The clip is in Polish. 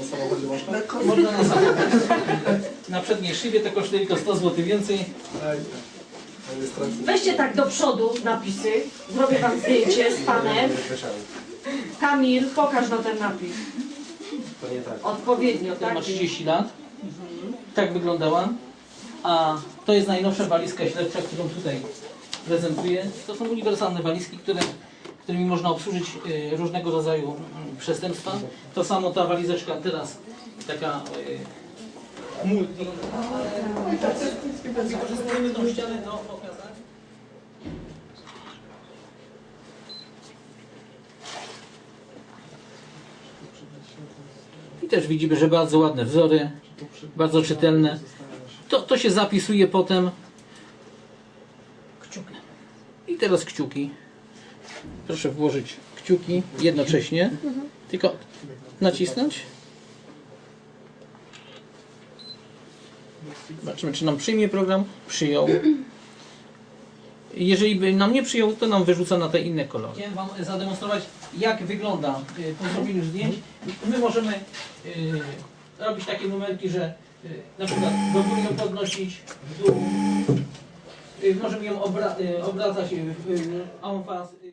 Na samochodzie można? Można na samochodzie. Na przedniej szybie to kosztuje tylko 100 zł więcej. Weźcie tak do przodu napisy. Zrobię wam zdjęcie z panem. Kamil, pokaż na ten napis. To nie tak. Odpowiednio, Ta tak? ma 30 lat. Tak wyglądała. A to jest najnowsza walizka śledcza, którą tutaj prezentuję. To są uniwersalne walizki, które, którymi można obsłużyć y, różnego rodzaju mm, przestępstwa. To samo ta walizeczka teraz, taka y, multi. Wykorzystujemy tą ścianę do pokazać. I też widzimy, że bardzo ładne wzory, bardzo czytelne. To, to się zapisuje potem. Kciuki. I teraz kciuki. Proszę włożyć kciuki jednocześnie. Tylko nacisnąć. Zobaczymy, czy nam przyjmie program. Przyjął. Jeżeli by nam nie przyjął, to nam wyrzuca na te inne kolory. Chciałem Wam zademonstrować, jak wygląda y, po zrobieniu zdjęć. My możemy y, robić takie numerki, że y, na przykład do góry ją podnosić, w dół. Y, możemy ją obra y, obracać y, y.